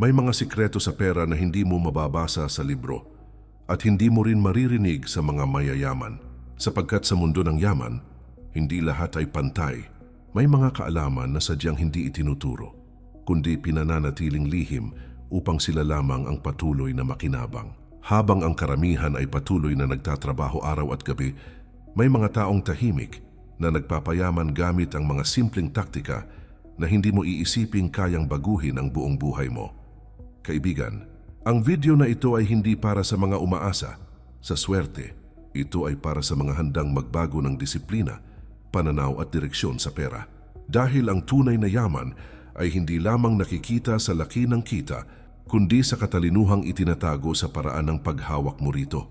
May mga sikreto sa pera na hindi mo mababasa sa libro at hindi mo rin maririnig sa mga mayayaman sapagkat sa mundo ng yaman, hindi lahat ay pantay. May mga kaalaman na sadyang hindi itinuturo, kundi pinananatiling lihim upang sila lamang ang patuloy na makinabang. Habang ang karamihan ay patuloy na nagtatrabaho araw at gabi, may mga taong tahimik na nagpapayaman gamit ang mga simpleng taktika na hindi mo iisiping kayang baguhin ang buong buhay mo. Kaibigan, ang video na ito ay hindi para sa mga umaasa, sa swerte. Ito ay para sa mga handang magbago ng disiplina, pananaw at direksyon sa pera. Dahil ang tunay na yaman ay hindi lamang nakikita sa laki ng kita, kundi sa katalinuhang itinatago sa paraan ng paghawak mo rito.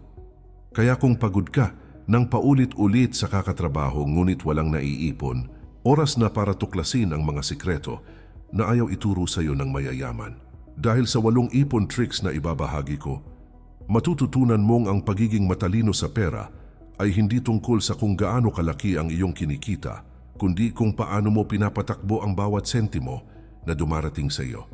Kaya kung pagod ka nang paulit-ulit sa kakatrabaho ngunit walang naiipon, oras na para tuklasin ang mga sikreto na ayaw ituro sa iyo ng mayayaman. Dahil sa walong ipon tricks na ibabahagi ko, matututunan mong ang pagiging matalino sa pera ay hindi tungkol sa kung gaano kalaki ang iyong kinikita, kundi kung paano mo pinapatakbo ang bawat sentimo na dumarating sa iyo.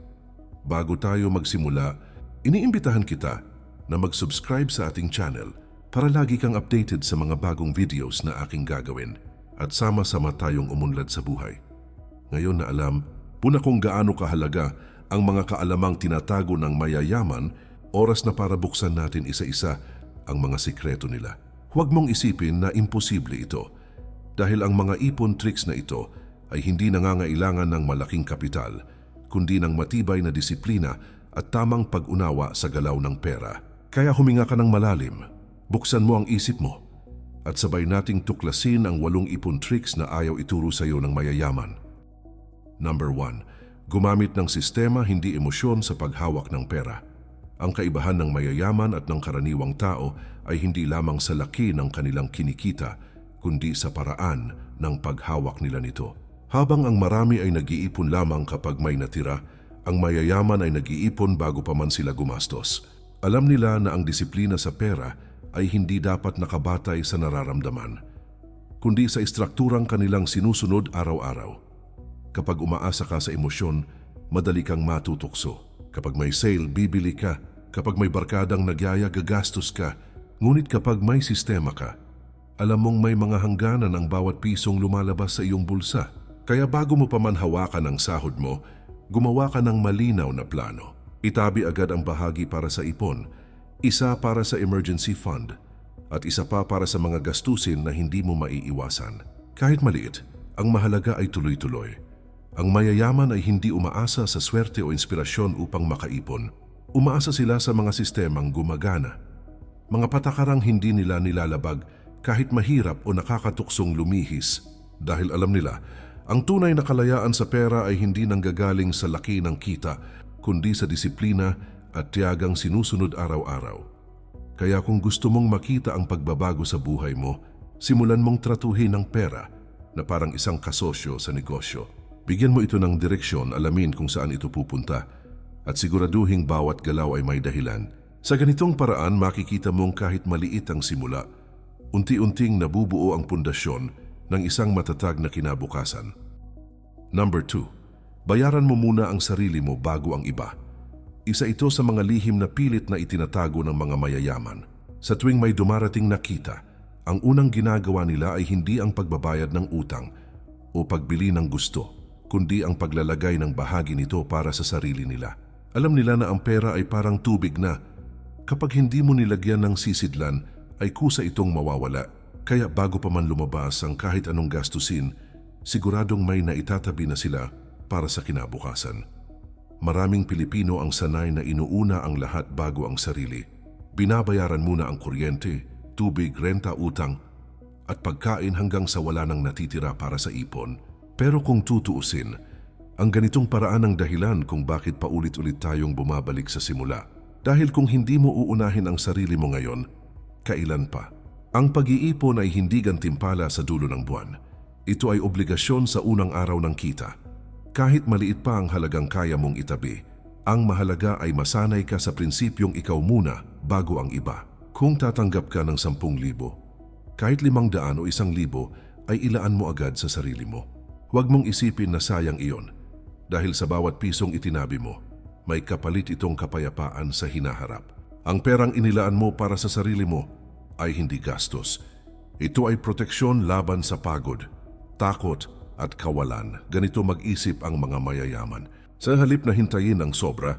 Bago tayo magsimula, iniimbitahan kita na mag-subscribe sa ating channel para lagi kang updated sa mga bagong videos na aking gagawin at sama-sama tayong umunlad sa buhay. Ngayon na alam mo na kung gaano kahalaga ang mga kaalamang tinatago ng mayayaman, oras na para buksan natin isa-isa ang mga sikreto nila. Huwag mong isipin na imposible ito dahil ang mga ipon tricks na ito ay hindi nangangailangan ng malaking kapital, kundi ng matibay na disiplina at tamang pag-unawa sa galaw ng pera. Kaya huminga ka ng malalim, buksan mo ang isip mo, at sabay nating tuklasin ang walong ipon tricks na ayaw ituro sa iyo ng mayayaman. Number 1. Gumamit ng sistema hindi emosyon sa paghawak ng pera. Ang kaibahan ng mayayaman at ng karaniwang tao ay hindi lamang sa laki ng kanilang kinikita, kundi sa paraan ng paghawak nila nito. Habang ang marami ay nag-iipon lamang kapag may natira, ang mayayaman ay nag-iipon bago pa man sila gumastos. Alam nila na ang disiplina sa pera ay hindi dapat nakabatay sa nararamdaman, kundi sa istrukturang kanilang sinusunod araw-araw. Kapag umaasa ka sa emosyon, madali kang matutukso. Kapag may sale, bibili ka. Kapag may barkadang nagyaya, gagastos ka. Ngunit kapag may sistema ka, alam mong may mga hangganan ang bawat pisong lumalabas sa iyong bulsa. Kaya bago mo pa man hawakan ang sahod mo, gumawa ka ng malinaw na plano. Itabi agad ang bahagi para sa ipon, isa para sa emergency fund, at isa pa para sa mga gastusin na hindi mo maiiwasan. Kahit maliit, ang mahalaga ay tuloy-tuloy. Ang mayayaman ay hindi umaasa sa swerte o inspirasyon upang makaipon. Umaasa sila sa mga sistemang gumagana. Mga patakarang hindi nila nilalabag kahit mahirap o nakakatuksong lumihis dahil alam nila ang tunay na kalayaan sa pera ay hindi nanggagaling sa laki ng kita kundi sa disiplina at tiyagang sinusunod araw-araw. Kaya kung gusto mong makita ang pagbabago sa buhay mo, simulan mong tratuhin ang pera na parang isang kasosyo sa negosyo. Bigyan mo ito ng direksyon, alamin kung saan ito pupunta at siguraduhing bawat galaw ay may dahilan. Sa ganitong paraan makikita mong kahit maliit ang simula, unti-unting nabubuo ang pundasyon ng isang matatag na kinabukasan. Number 2. Bayaran mo muna ang sarili mo bago ang iba. Isa ito sa mga lihim na pilit na itinatago ng mga mayayaman. Sa tuwing may dumarating na kita, ang unang ginagawa nila ay hindi ang pagbabayad ng utang o pagbili ng gusto kundi ang paglalagay ng bahagi nito para sa sarili nila. Alam nila na ang pera ay parang tubig na kapag hindi mo nilagyan ng sisidlan ay kusa itong mawawala. Kaya bago pa man lumabas ang kahit anong gastusin, siguradong may naitatabi na sila para sa kinabukasan. Maraming Pilipino ang sanay na inuuna ang lahat bago ang sarili. Binabayaran muna ang kuryente, tubig, renta, utang, at pagkain hanggang sa wala nang natitira para sa ipon. Pero kung tutuusin, ang ganitong paraan ang dahilan kung bakit paulit-ulit tayong bumabalik sa simula. Dahil kung hindi mo uunahin ang sarili mo ngayon, kailan pa? Ang pag-iipon ay hindi gantimpala sa dulo ng buwan. Ito ay obligasyon sa unang araw ng kita. Kahit maliit pa ang halagang kaya mong itabi, ang mahalaga ay masanay ka sa prinsipyong ikaw muna bago ang iba. Kung tatanggap ka ng 10,000, kahit 500 o 1,000 ay ilaan mo agad sa sarili mo. Huwag mong isipin na sayang iyon dahil sa bawat pisong itinabi mo, may kapalit itong kapayapaan sa hinaharap. Ang perang inilaan mo para sa sarili mo ay hindi gastos. Ito ay proteksyon laban sa pagod, takot at kawalan. Ganito mag-isip ang mga mayayaman. Sa halip na hintayin ang sobra,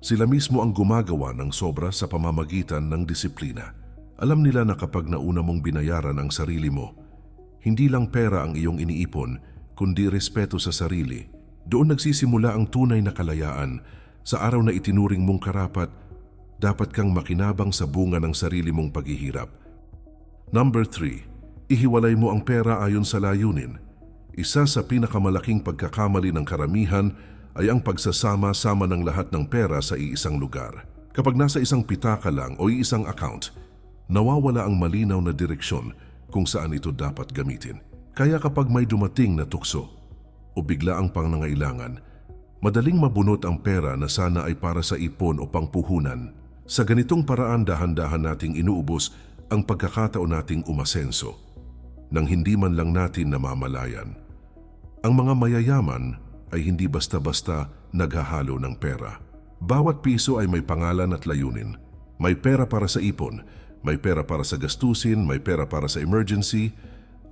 sila mismo ang gumagawa ng sobra sa pamamagitan ng disiplina. Alam nila na kapag nauna mong binayaran ang sarili mo, hindi lang pera ang iyong iniipon, kundi respeto sa sarili. Doon nagsisimula ang tunay na kalayaan. Sa araw na itinuring mong karapat, dapat kang makinabang sa bunga ng sarili mong paghihirap. Number 3. Ihiwalay mo ang pera ayon sa layunin. Isa sa pinakamalaking pagkakamali ng karamihan ay ang pagsasama-sama ng lahat ng pera sa iisang lugar. Kapag nasa isang pitaka lang o iisang account, nawawala ang malinaw na direksyon kung saan ito dapat gamitin. Kaya kapag may dumating na tukso o bigla ang pangangailangan, madaling mabunot ang pera na sana ay para sa ipon o pangpuhunan. Sa ganitong paraan dahan-dahan nating inuubos ang pagkakataon nating umasenso nang hindi man lang natin namamalayan. Ang mga mayayaman ay hindi basta-basta naghahalo ng pera. Bawat piso ay may pangalan at layunin. May pera para sa ipon, may pera para sa gastusin, may pera para sa emergency,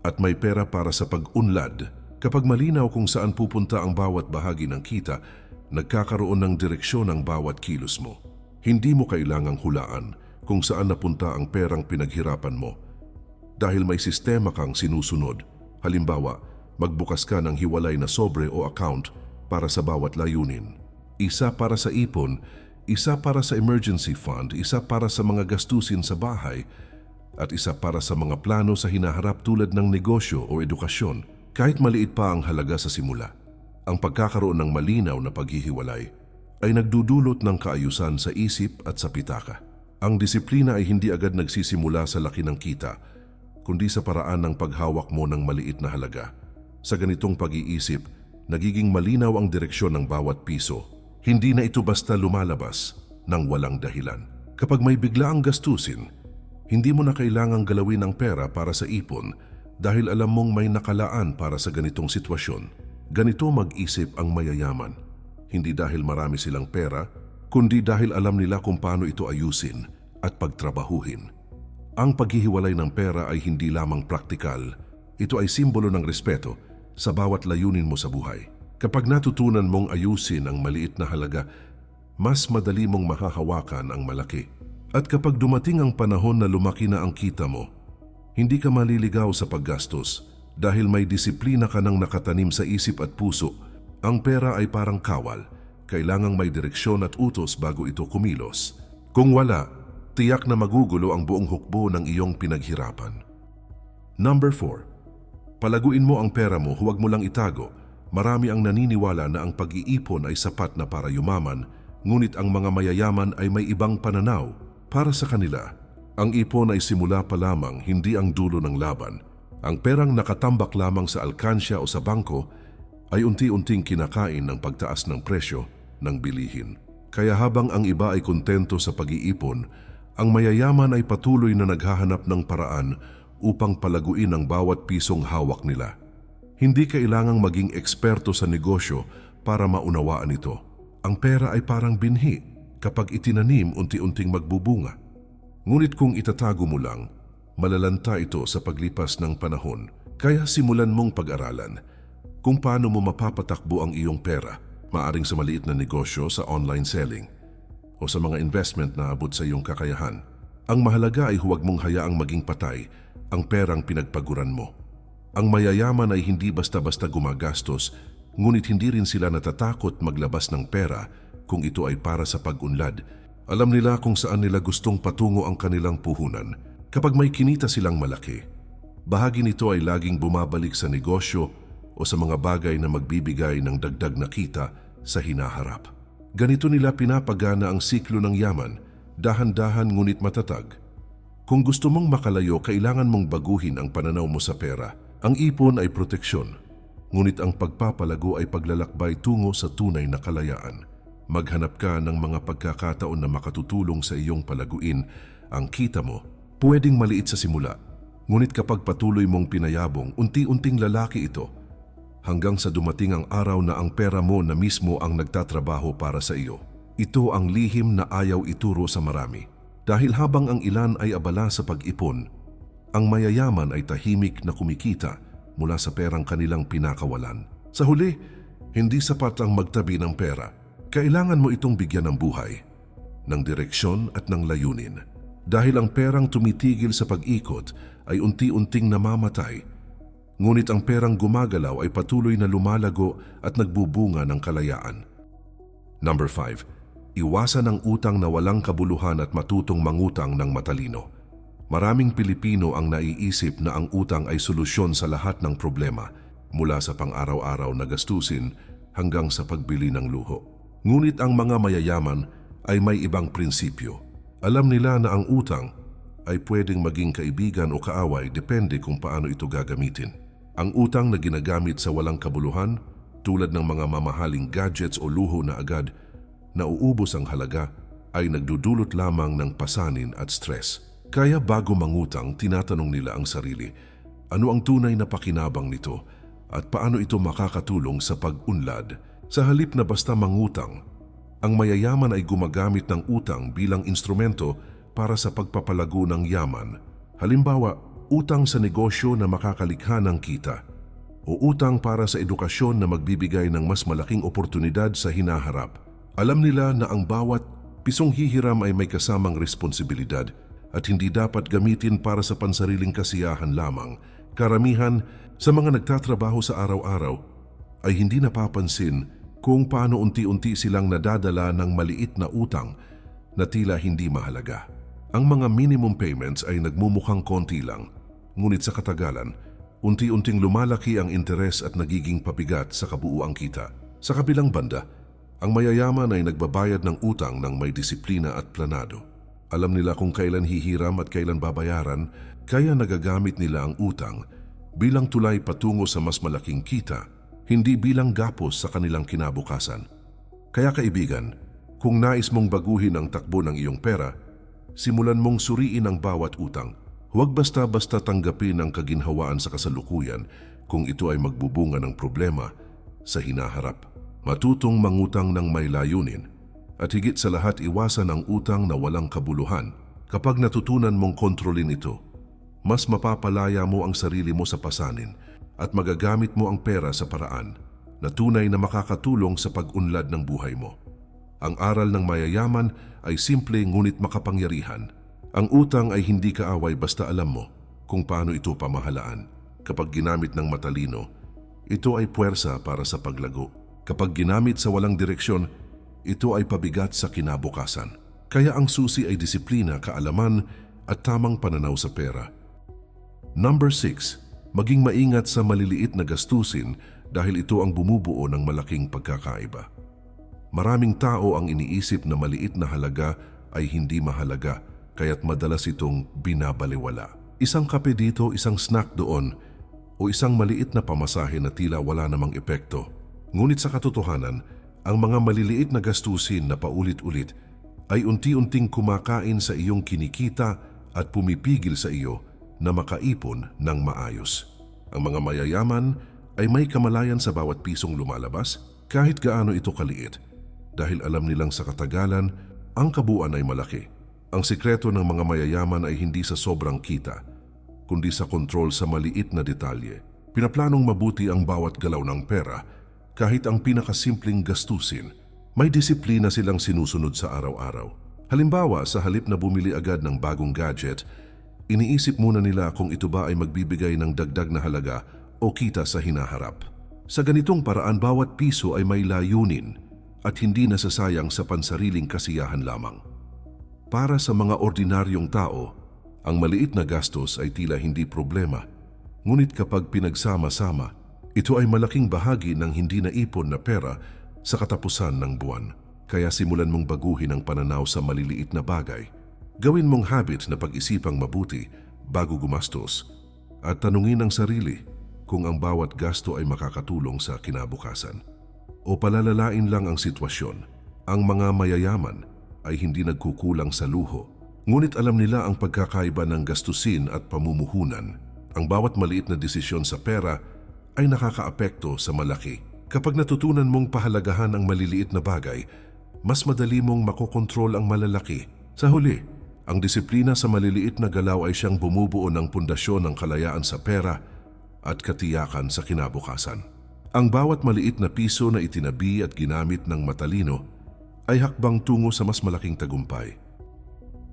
at may pera para sa pag-unlad. Kapag malinaw kung saan pupunta ang bawat bahagi ng kita, nagkakaroon ng direksyon ang bawat kilos mo. Hindi mo kailangang hulaan kung saan napunta ang perang pinaghirapan mo. Dahil may sistema kang sinusunod. Halimbawa, magbukas ka ng hiwalay na sobre o account para sa bawat layunin. Isa para sa ipon, isa para sa emergency fund, isa para sa mga gastusin sa bahay, at isa para sa mga plano sa hinaharap tulad ng negosyo o edukasyon, kahit maliit pa ang halaga sa simula. Ang pagkakaroon ng malinaw na paghihiwalay ay nagdudulot ng kaayusan sa isip at sa pitaka. Ang disiplina ay hindi agad nagsisimula sa laki ng kita, kundi sa paraan ng paghawak mo ng maliit na halaga. Sa ganitong pag-iisip, nagiging malinaw ang direksyon ng bawat piso. Hindi na ito basta lumalabas ng walang dahilan. Kapag may bigla ang gastusin, hindi mo na kailangang galawin ang pera para sa ipon dahil alam mong may nakalaan para sa ganitong sitwasyon. Ganito mag-isip ang mayayaman. Hindi dahil marami silang pera, kundi dahil alam nila kung paano ito ayusin at pagtrabahuhin. Ang paghihiwalay ng pera ay hindi lamang praktikal, ito ay simbolo ng respeto sa bawat layunin mo sa buhay. Kapag natutunan mong ayusin ang maliit na halaga, mas madali mong mahahawakan ang malaki. At kapag dumating ang panahon na lumaki na ang kita mo, hindi ka maliligaw sa paggastos dahil may disiplina ka nang nakatanim sa isip at puso. Ang pera ay parang kawal, kailangang may direksyon at utos bago ito kumilos. Kung wala, tiyak na magugulo ang buong hukbo ng iyong pinaghirapan. Number 4. Palaguin mo ang pera mo, huwag mo lang itago. Marami ang naniniwala na ang pag-iipon ay sapat na para yumaman, ngunit ang mga mayayaman ay may ibang pananaw. Para sa kanila, ang ipon ay simula pa lamang, hindi ang dulo ng laban. Ang perang nakatambak lamang sa alkansya o sa bangko ay unti-unting kinakain ng pagtaas ng presyo ng bilihin. Kaya habang ang iba ay kontento sa pag-iipon, ang mayayaman ay patuloy na naghahanap ng paraan upang palaguin ang bawat pisong hawak nila. Hindi kailangang maging eksperto sa negosyo para maunawaan ito. Ang pera ay parang binhi. Kapag itinanim, unti-unting magbubunga. Ngunit kung itatago mo lang, malalanta ito sa paglipas ng panahon. Kaya simulan mong pag-aralan kung paano mo mapapatakbo ang iyong pera, maaring sa maliit na negosyo sa online selling o sa mga investment na abot sa iyong kakayahan. Ang mahalaga ay huwag mong hayaang maging patay ang perang pinagpaguran mo. Ang mayayaman ay hindi basta-basta gumagastos, ngunit hindi rin sila natatakot maglabas ng pera kung ito ay para sa pag-unlad. Alam nila kung saan nila gustong patungo ang kanilang puhunan. Kapag may kinita silang malaki, bahagi nito ay laging bumabalik sa negosyo o sa mga bagay na magbibigay ng dagdag na kita sa hinaharap. Ganito nila pinapagana ang siklo ng yaman, dahan-dahan ngunit matatag. Kung gusto mong makalayo, kailangan mong baguhin ang pananaw mo sa pera. Ang ipon ay proteksyon, ngunit ang pagpapalago ay paglalakbay tungo sa tunay na kalayaan. Maghanap ka ng mga pagkakataon na makatutulong sa iyong palaguin ang kita mo. Pwedeng maliit sa simula, ngunit kapag patuloy mong pinayabong, unti-unting lalaki ito hanggang sa dumating ang araw na ang pera mo na mismo ang nagtatrabaho para sa iyo. Ito ang lihim na ayaw ituro sa marami. Dahil habang ang ilan ay abala sa pag-ipon, ang mayayaman ay tahimik na kumikita mula sa perang kanilang pinakawalan. Sa huli, hindi sapat ang magtabi ng pera. Kailangan mo itong bigyan ng buhay, ng direksyon at ng layunin. Dahil ang perang tumitigil sa pag-ikot ay unti-unting namamatay, ngunit ang perang gumagalaw ay patuloy na lumalago at nagbubunga ng kalayaan. Number 5. Iwasan ang utang na walang kabuluhan at matutong mangutang ng matalino. Maraming Pilipino ang naiisip na ang utang ay solusyon sa lahat ng problema, mula sa pang-araw-araw na gastusin hanggang sa pagbili ng luho. Ngunit ang mga mayayaman ay may ibang prinsipyo. Alam nila na ang utang ay pwedeng maging kaibigan o kaaway depende kung paano ito gagamitin. Ang utang na ginagamit sa walang kabuluhan, tulad ng mga mamahaling gadgets o luho na agad, na ang halaga, ay nagdudulot lamang ng pasanin at stress. Kaya bago mangutang, tinatanong nila ang sarili, ano ang tunay na pakinabang nito at paano ito makakatulong sa pag-unlad? Sa halip na basta mangutang, ang mayayaman ay gumagamit ng utang bilang instrumento para sa pagpapalago ng yaman. Halimbawa, utang sa negosyo na makakalikha ng kita o utang para sa edukasyon na magbibigay ng mas malaking oportunidad sa hinaharap. Alam nila na ang bawat pisong hihiram ay may kasamang responsibilidad at hindi dapat gamitin para sa pansariling kasiyahan lamang. Karamihan sa mga nagtatrabaho sa araw-araw ay hindi napapansin kung paano unti-unti silang nadadala ng maliit na utang na tila hindi mahalaga. Ang mga minimum payments ay nagmumukhang konti lang, ngunit sa katagalan, unti-unting lumalaki ang interes at nagiging pabigat sa kabuuang kita. Sa kabilang banda, ang mayayaman ay nagbabayad ng utang ng may disiplina at planado. Alam nila kung kailan hihiram at kailan babayaran, kaya nagagamit nila ang utang bilang tulay patungo sa mas malaking kita, hindi bilang gapos sa kanilang kinabukasan. Kaya kaibigan, kung nais mong baguhin ang takbo ng iyong pera, simulan mong suriin ang bawat utang. Huwag basta-basta tanggapin ang kaginhawaan sa kasalukuyan kung ito ay magbubunga ng problema sa hinaharap. Matutong mangutang ng may layunin at higit sa lahat iwasan ang utang na walang kabuluhan. Kapag natutunan mong kontrolin ito, mas mapapalaya mo ang sarili mo sa pasanin at magagamit mo ang pera sa paraan na tunay na makakatulong sa pag-unlad ng buhay mo. Ang aral ng mayayaman ay simple ngunit makapangyarihan. Ang utang ay hindi kaaway basta alam mo kung paano ito pamahalaan. Kapag ginamit ng matalino, ito ay puwersa para sa paglago. Kapag ginamit sa walang direksyon, ito ay pabigat sa kinabukasan. Kaya ang susi ay disiplina, kaalaman at tamang pananaw sa pera. Number 6. Maging maingat sa maliliit na gastusin dahil ito ang bumubuo ng malaking pagkakaiba. Maraming tao ang iniisip na maliit na halaga ay hindi mahalaga kaya't madalas itong binabaliwala. Isang kape dito, isang snack doon, o isang maliit na pamasahe na tila wala namang epekto. Ngunit sa katotohanan, ang mga maliliit na gastusin na paulit-ulit ay unti-unting kumakain sa iyong kinikita at pumipigil sa iyo na makaipon ng maayos. Ang mga mayayaman ay may kamalayan sa bawat pisong lumalabas kahit gaano ito kaliit dahil alam nilang sa katagalan ang kabuuan ay malaki. Ang sikreto ng mga mayayaman ay hindi sa sobrang kita, kundi sa kontrol sa maliit na detalye. Pinaplanong mabuti ang bawat galaw ng pera kahit ang pinakasimpleng gastusin. May disiplina silang sinusunod sa araw-araw. Halimbawa, sa halip na bumili agad ng bagong gadget, iniisip muna nila kung ito ba ay magbibigay ng dagdag na halaga o kita sa hinaharap. Sa ganitong paraan, bawat piso ay may layunin at hindi nasasayang sa pansariling kasiyahan lamang. Para sa mga ordinaryong tao, ang maliit na gastos ay tila hindi problema. Ngunit kapag pinagsama-sama, ito ay malaking bahagi ng hindi naipon na pera sa katapusan ng buwan. Kaya simulan mong baguhin ang pananaw sa maliliit na bagay. Gawin mong habit na pag-isipang mabuti bago gumastos at tanungin ang sarili kung ang bawat gasto ay makakatulong sa kinabukasan. O palalalain lang ang sitwasyon. Ang mga mayayaman ay hindi nagkukulang sa luho, ngunit alam nila ang pagkakaiba ng gastusin at pamumuhunan. Ang bawat maliit na desisyon sa pera ay nakakaapekto sa malaki. Kapag natutunan mong pahalagahan ang maliliit na bagay, mas madali mong makokontrol ang malalaki. Sa huli, ang disiplina sa maliliit na galaw ay siyang bumubuo ng pundasyon ng kalayaan sa pera at katiyakan sa kinabukasan. Ang bawat maliit na piso na itinabi at ginamit ng matalino ay hakbang tungo sa mas malaking tagumpay.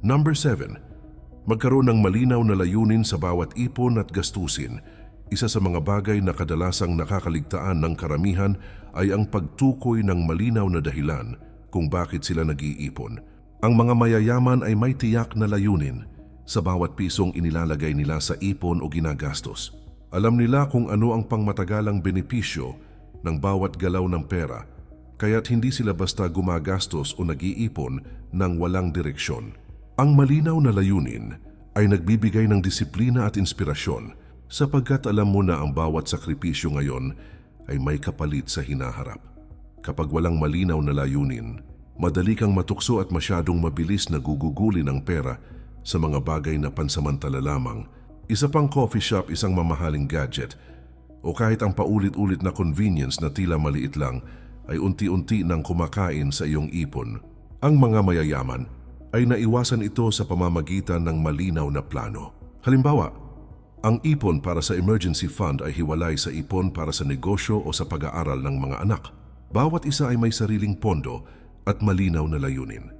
Number 7. Magkaroon ng malinaw na layunin sa bawat ipon at gastusin. Isa sa mga bagay na kadalasang nakakaligtaan ng karamihan ay ang pagtukoy ng malinaw na dahilan kung bakit sila nag-iipon. Ang mga mayayaman ay may tiyak na layunin sa bawat pisong inilalagay nila sa ipon o ginagastos. Alam nila kung ano ang pangmatagalang benepisyo ng bawat galaw ng pera, kaya't hindi sila basta gumagastos o nag-iipon ng walang direksyon. Ang malinaw na layunin ay nagbibigay ng disiplina at inspirasyon sapagkat alam mo na ang bawat sakripisyo ngayon ay may kapalit sa hinaharap. Kapag walang malinaw na layunin, madali kang matukso at masyadong mabilis na gugugulin ang pera sa mga bagay na pansamantala lamang. Isa pang coffee shop, isang mamahaling gadget, o kahit ang paulit-ulit na convenience na tila maliit lang ay unti-unti nang kumakain sa iyong ipon. Ang mga mayayaman ay naiwasan ito sa pamamagitan ng malinaw na plano. Halimbawa, ang ipon para sa emergency fund ay hiwalay sa ipon para sa negosyo o sa pag-aaral ng mga anak. Bawat isa ay may sariling pondo at malinaw na layunin.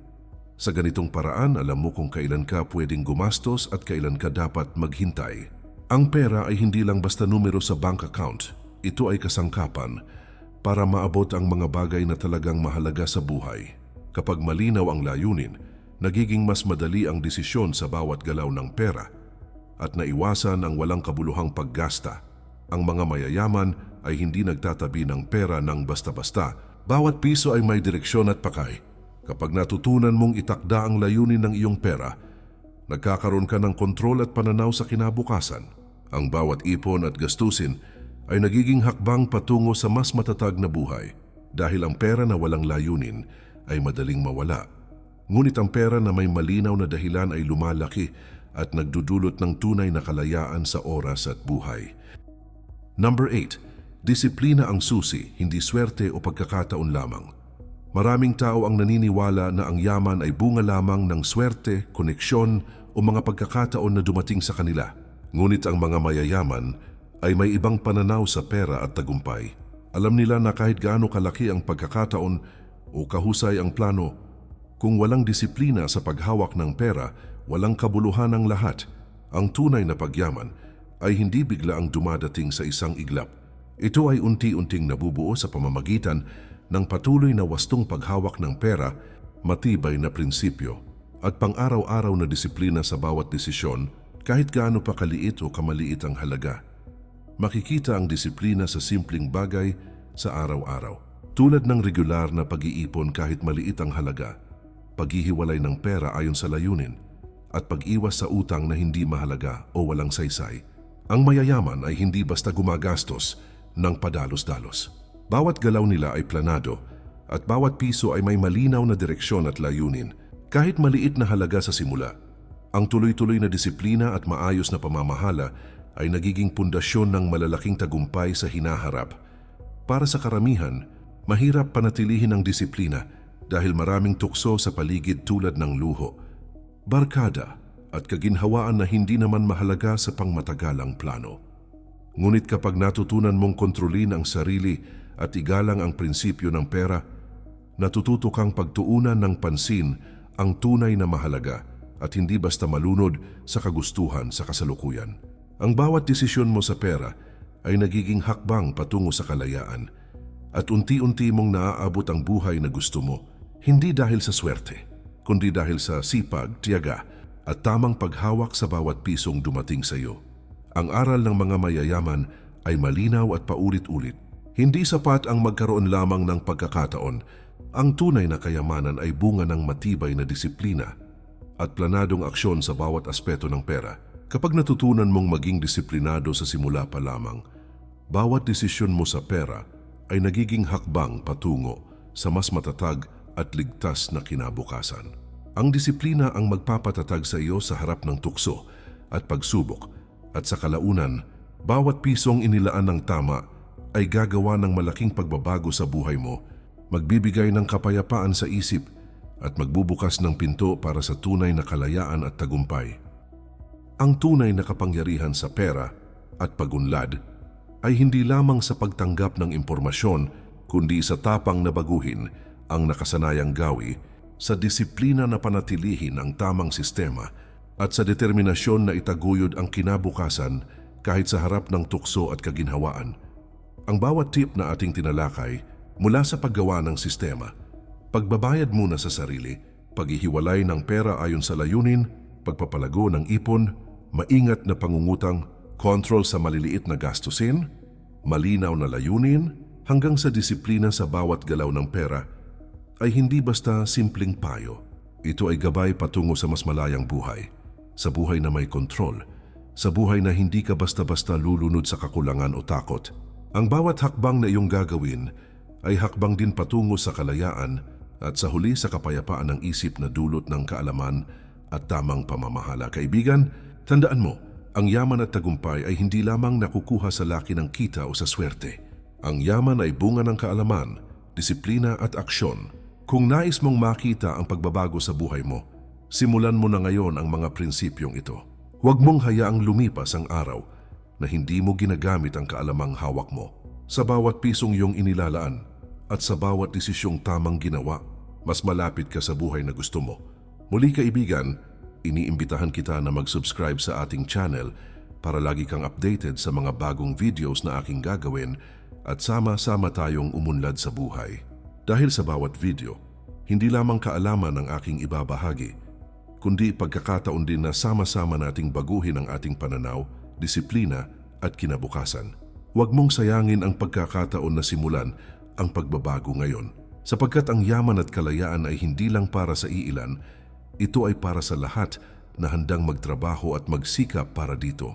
Sa ganitong paraan, alam mo kung kailan ka pwedeng gumastos at kailan ka dapat maghintay. Ang pera ay hindi lang basta numero sa bank account. Ito ay kasangkapan para maabot ang mga bagay na talagang mahalaga sa buhay. Kapag malinaw ang layunin, nagiging mas madali ang desisyon sa bawat galaw ng pera at naiwasan ang walang kabuluhang paggasta. Ang mga mayayaman ay hindi nagtatabi ng pera ng basta-basta. Bawat piso ay may direksyon at pakay. Kapag natutunan mong itakda ang layunin ng iyong pera, nagkakaroon ka ng kontrol at pananaw sa kinabukasan. Ang bawat ipon at gastusin ay nagiging hakbang patungo sa mas matatag na buhay dahil ang pera na walang layunin ay madaling mawala. Ngunit ang pera na may malinaw na dahilan ay lumalaki at nagdudulot ng tunay na kalayaan sa oras at buhay. Number 8. Disiplina ang susi, hindi swerte o pagkakataon lamang. Maraming tao ang naniniwala na ang yaman ay bunga lamang ng swerte, koneksyon o mga pagkakataon na dumating sa kanila. Ngunit ang mga mayayaman ay may ibang pananaw sa pera at tagumpay. Alam nila na kahit gaano kalaki ang pagkakataon o kahusay ang plano, kung walang disiplina sa paghawak ng pera, walang kabuluhan ng lahat. Ang tunay na pagyaman ay hindi bigla ang dumadating sa isang iglap. Ito ay unti-unting nabubuo sa pamamagitan ng patuloy na wastong paghawak ng pera, matibay na prinsipyo, at pang-araw-araw na disiplina sa bawat desisyon kahit gaano pa kaliit o kamaliit ang halaga. Makikita ang disiplina sa simpleng bagay sa araw-araw. Tulad ng regular na pag-iipon kahit maliit ang halaga, paghihiwalay ng pera ayon sa layunin, at pag-iwas sa utang na hindi mahalaga o walang saysay. Ang mayayaman ay hindi basta gumagastos ng padalos-dalos. Bawat galaw nila ay planado at bawat piso ay may malinaw na direksyon at layunin. Kahit maliit na halaga sa simula, ang tuloy-tuloy na disiplina at maayos na pamamahala ay nagiging pundasyon ng malalaking tagumpay sa hinaharap. Para sa karamihan, mahirap panatilihin ang disiplina dahil maraming tukso sa paligid tulad ng luho, barkada at kaginhawaan na hindi naman mahalaga sa pangmatagalang plano. Ngunit kapag natutunan mong kontrolin ang sarili at igalang ang prinsipyo ng pera, natututo kang pagtuunan ng pansin ang tunay na mahalaga at hindi basta malunod sa kagustuhan sa kasalukuyan. Ang bawat desisyon mo sa pera ay nagiging hakbang patungo sa kalayaan at unti-unti mong naaabot ang buhay na gusto mo, hindi dahil sa swerte, kundi dahil sa sipag, tiyaga at tamang paghawak sa bawat pisong dumating sa iyo. Ang aral ng mga mayayaman ay malinaw at paulit-ulit hindi sapat ang magkaroon lamang ng pagkakataon. Ang tunay na kayamanan ay bunga ng matibay na disiplina at planadong aksyon sa bawat aspeto ng pera. Kapag natutunan mong maging disiplinado sa simula pa lamang, bawat desisyon mo sa pera ay nagiging hakbang patungo sa mas matatag at ligtas na kinabukasan. Ang disiplina ang magpapatatag sa iyo sa harap ng tukso at pagsubok at sa kalaunan, bawat pisong inilaan ng tama ay gagawa ng malaking pagbabago sa buhay mo, magbibigay ng kapayapaan sa isip at magbubukas ng pinto para sa tunay na kalayaan at tagumpay. Ang tunay na kapangyarihan sa pera at pagunlad ay hindi lamang sa pagtanggap ng impormasyon kundi sa tapang na baguhin ang nakasanayang gawi sa disiplina na panatilihin ang tamang sistema at sa determinasyon na itaguyod ang kinabukasan kahit sa harap ng tukso at kaginhawaan. Ang bawat tip na ating tinalakay mula sa paggawa ng sistema, pagbabayad muna sa sarili, paghihiwalay ng pera ayon sa layunin, pagpapalago ng ipon, maingat na pangungutang, control sa maliliit na gastusin, malinaw na layunin, hanggang sa disiplina sa bawat galaw ng pera, ay hindi basta simpleng payo. Ito ay gabay patungo sa mas malayang buhay, sa buhay na may kontrol, sa buhay na hindi ka basta-basta lulunod sa kakulangan o takot. Ang bawat hakbang na iyong gagawin ay hakbang din patungo sa kalayaan at sa huli sa kapayapaan ng isip na dulot ng kaalaman at tamang pamamahala. Kaibigan, tandaan mo, ang yaman at tagumpay ay hindi lamang nakukuha sa laki ng kita o sa swerte. Ang yaman ay bunga ng kaalaman, disiplina at aksyon. Kung nais mong makita ang pagbabago sa buhay mo, simulan mo na ngayon ang mga prinsipyong ito. Huwag mong hayaang lumipas ang araw na hindi mo ginagamit ang kaalamang hawak mo. Sa bawat pisong iyong inilalaan at sa bawat desisyong tamang ginawa, mas malapit ka sa buhay na gusto mo. Muli kaibigan, iniimbitahan kita na mag-subscribe sa ating channel para lagi kang updated sa mga bagong videos na aking gagawin at sama-sama tayong umunlad sa buhay. Dahil sa bawat video, hindi lamang kaalaman ang aking ibabahagi, kundi pagkakataon din na sama-sama nating baguhin ang ating pananaw, disiplina at kinabukasan. Huwag mong sayangin ang pagkakataon na simulan ang pagbabago ngayon, sapagkat ang yaman at kalayaan ay hindi lang para sa iilan, ito ay para sa lahat na handang magtrabaho at magsikap para dito.